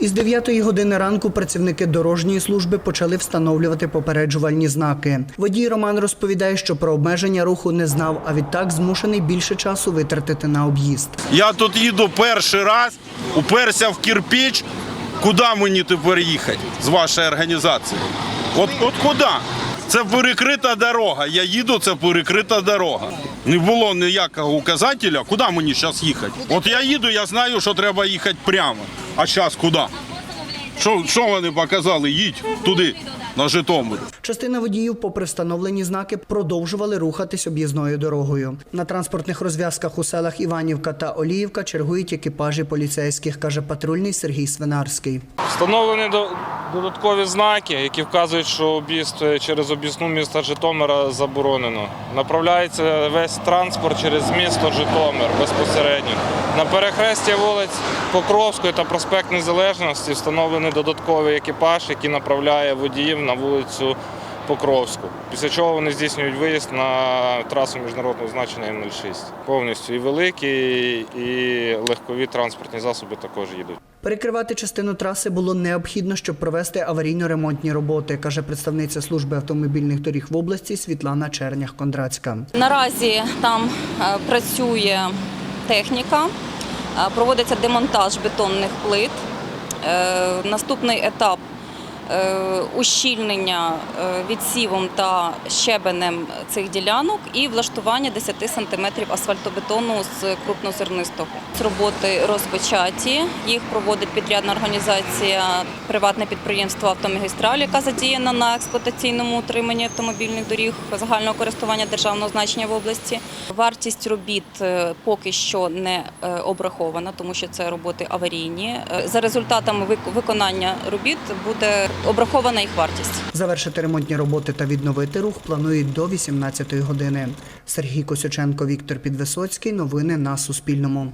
Із 9 години ранку працівники дорожньої служби почали встановлювати попереджувальні знаки. Водій Роман розповідає, що про обмеження руху не знав, а відтак змушений більше часу витратити на об'їзд. Я тут їду перший раз, уперся в кирпич. Куди мені тепер їхати з вашої організації? От, от куди? Це перекрита дорога. Я їду, це перекрита дорога. Не було ніякого указателя, куди мені зараз їхати. От я їду, я знаю, що треба їхати прямо. А зараз куди? Що, що вони показали? Їдь туди, на Житомир. Частина водіїв, попри встановлені знаки, продовжували рухатись об'їзною дорогою. На транспортних розв'язках у селах Іванівка та Оліївка чергують екіпажі поліцейських, каже патрульний Сергій Свинарський. Встановлені до- додаткові знаки, які вказують, що об'їзд е, через об'їзну міста Житомира заборонено. Направляється весь транспорт через місто Житомир безпосередньо. На перехресті вулиць Покровської та проспект Незалежності встановлений додатковий екіпаж, який направляє водіїв на вулицю Покровську. Після чого вони здійснюють виїзд на трасу міжнародного значення М06. Повністю і великі, і легкові транспортні засоби також їдуть. Перекривати частину траси було необхідно, щоб провести аварійно-ремонтні роботи, каже представниця служби автомобільних доріг в області Світлана Чернях-Кондрацька. Наразі там е, працює техніка, е, проводиться демонтаж бетонних плит. Е, Наступний етап ущільнення е, відсівом та щебенем цих ділянок і влаштування 10 см асфальтобетону з крупнозернистого. Роботи розпочаті. Їх проводить підрядна організація приватне підприємство автомагістраль, яка задіяна на експлуатаційному утриманні автомобільних доріг загального користування державного значення в області. Вартість робіт е, поки що не е, обрахована, тому що це роботи аварійні. Е, За результатами вик- виконання робіт буде обрахована їх вартість. Завершити ремонтні роботи та відновити рух планують до 18 години. Сергій Косюченко, Віктор Підвисоцький. Новини на Суспільному.